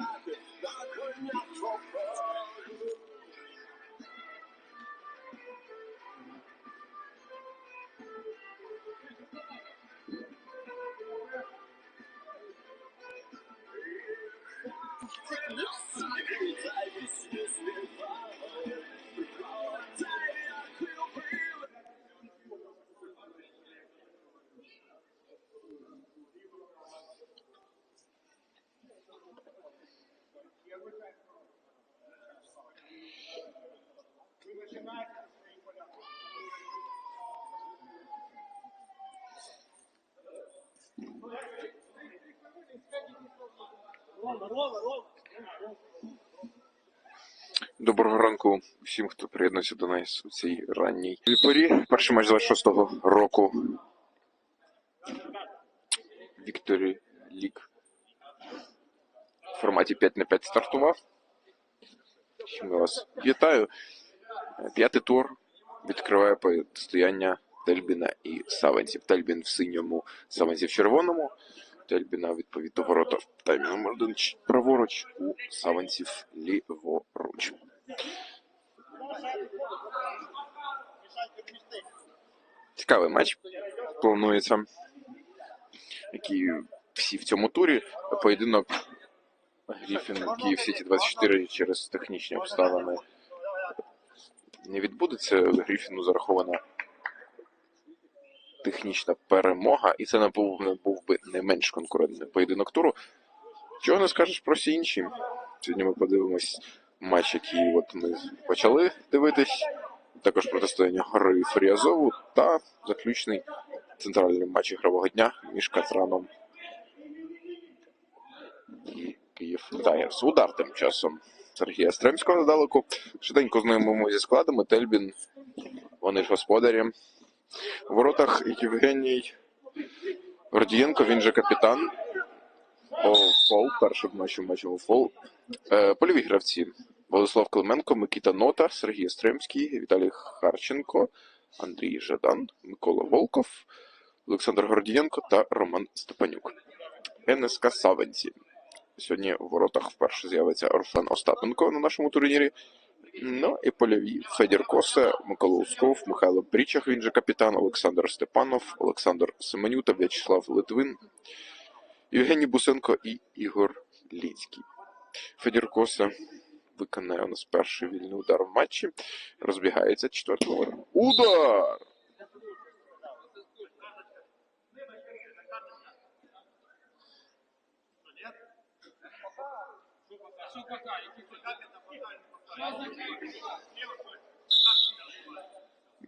Yeah. Доброго ранку всім, хто приєднується до нас у цій ранній порі. Перший матч 26-го року. Вікторі Лік в форматі 5 на 5 стартував. Я вас вітаю. П'ятий тур відкриває протистояння Тельбіна і Савенців. Тельбін в синьому, Савенців в червоному. Тельбіна відповідно ворота в таймі номер один праворуч, у Савенців ліворуч. Цікавий матч планується, який всі в цьому турі. Поєдинок Гріфін Київ Сіті 24 через технічні обставини не відбудеться. Гріфіну зарахована технічна перемога, і це не був, би не менш конкурентний поєдинок туру. Чого не скажеш про всі інші? Сьогодні ми подивимось матч, який от ми почали дивитись. Також протистояння гори Фріазову та заключний центральний матч ігрового дня між Катраном і Київ Тайерс. Удар тим часом Сергія Стремського недалеку. Швиденько знайомимо зі складами. Тельбін, вони ж господарі. У воротах Євгеній Гордієнко, він же капітан. Фол. Перший в матчі фол. Е, польові гравці. Владислав Клименко, Микита Нота, Сергій Стримський, Віталій Харченко, Андрій Жадан, Микола Волков, Олександр Гордієнко та Роман Степанюк. НСК Савенці. Сьогодні у воротах вперше з'явиться Руслан Остапенко на нашому турнірі. Ну і польові Федір Косе, Микола Усков, Михайло Брічах, він же капітан, Олександр Степанов, Олександр Семенюта, В'ячеслав Литвин, Євгеній Бусенко і Ігор Ліцький. Федір Косе виконає у нас перший вільний удар в матчі. Розбігається четвертий номер. Удар!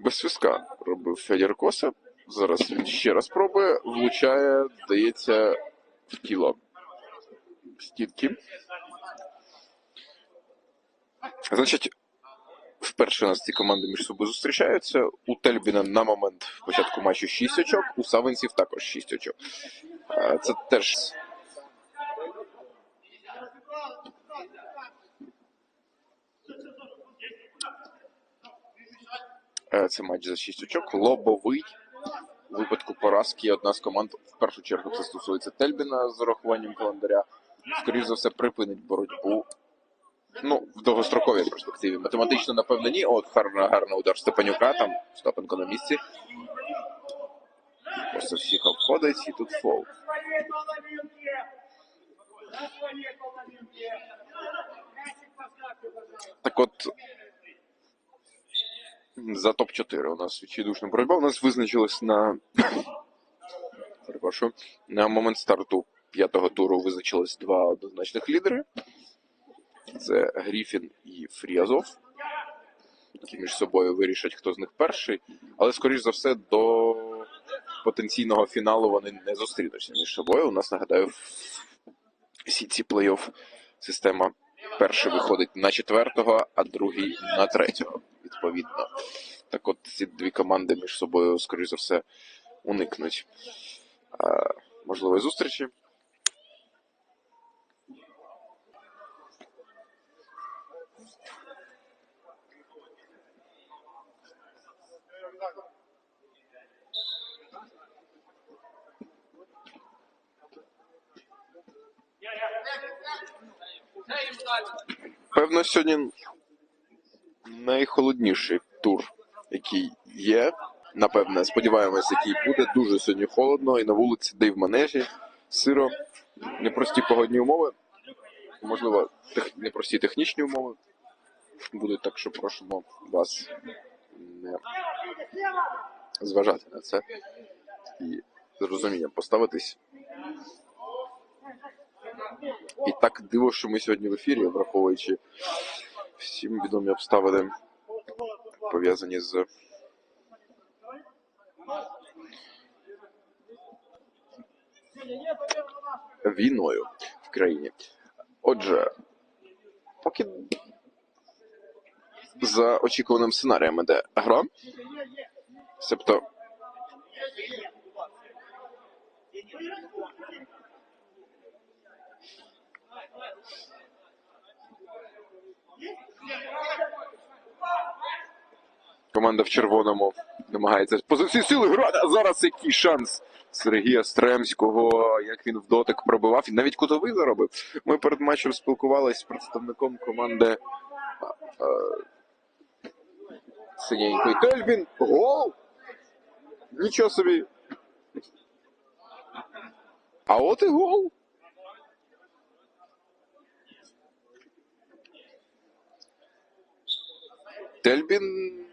Без свистка робив Федір Коса. Зараз він ще раз пробує, влучає, здається, в тіло. Стітки. Значить, вперше у нас ці команди між собою зустрічаються. У Тельбіна на момент початку матчу 6 очок, у Савенців також 6 очок. Е, Це теж Це матч за 6 очок. Лобовий. У випадку поразки одна з команд, в першу чергу, це стосується Тельбіна з урахуванням календаря. Скоріше за все, припинить боротьбу. Ну, в довгостроковій перспективі. Математично, напевно, ні. От гарна, гарний удар Степанюка, там Степанко на місці. Просто всіх обходить і тут фол. Так от, за топ-4 у нас відчайдушна боротьба. У нас визначилось на. Перепрошую. На момент старту п'ятого туру визначилось два однозначних лідери. Це Гріфін і Фріазов, які між собою вирішать, хто з них перший. Але, скоріш за все, до потенційного фіналу вони не зустрінуться між собою. У нас, нагадаю, в сітці плей-офф система перший виходить на четвертого, а другий на третього. Відповідно. Так от ці дві команди між собою, скоріш за все, уникнуть можливої зустрічі. Певно, сьогодні найхолодніший тур, який є. Напевне, сподіваємось, який буде. Дуже сьогодні холодно і на вулиці, де й в манежі, сиро, непрості погодні умови. Можливо, тех... непрості технічні умови будуть, так що просимо вас не зважати на це і з розумінням поставитись. І так диво, що ми сьогодні в ефірі, враховуючи всім відомі обставини, пов'язані з війною в країні. Отже, поки за очікуваним сценарієм іде гра, себто Команда в червоному намагається позиції сили грати. А зараз який шанс Сергія Стремського, як він в дотик пробивав і навіть кутовий заробив. Ми перед матчем спілкувалися з представником команди синенької Тельбін. Гол! Нічого собі. А от і гол. Delbin.